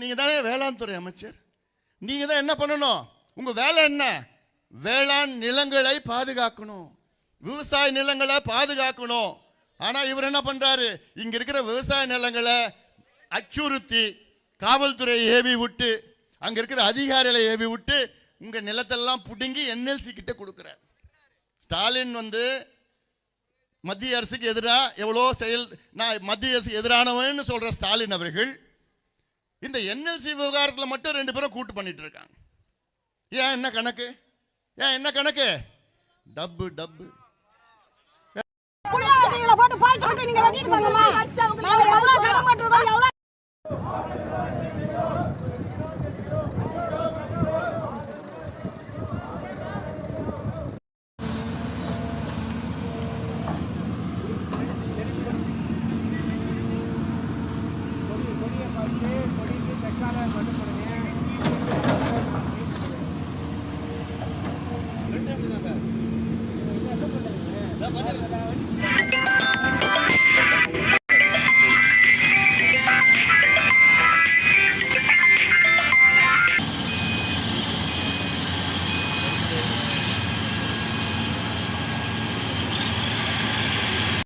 நீங்கள் தானே வேளாண் துறை அமைச்சர். நீங்கள் தான் என்ன பண்ணணும்? உங்கள் வேலை என்ன? வேளாண் நிலங்களை பாதுகாக்கணும். விவசாய நிலங்களை பாதுகாக்கணும். ஆனால் இவர் என்ன பண்ணுறாரு இங்கே இருக்கிற விவசாய நிலங்களை அச்சுறுத்தி காவல்துறை ஏவி விட்டு அங்கே இருக்கிற அதிகாரிகளை ஏவி விட்டு உங்கள் நிலத்தெல்லாம் புடுங்கி என்எல்சி கிட்ட கொடுக்குறார். ஸ்டாலின் வந்து மத்திய அரசுக்கு எதிராக எவ்வளோ செயல் நான் மத்திய அரசுக்கு எதிரானவன்னு சொல்கிற ஸ்டாலின் அவர்கள் இந்த என்எல்சி விவகாரத்தில் மட்டும் ரெண்டு பேரும் கூட்டு பண்ணிட்டு இருக்காங்க ஏன் என்ன கணக்கு? ஏன் என்ன கணக்கு? டப்பு டப்பு. போட்டு பாய்ச்சி நீங்க பண்ணுறேன்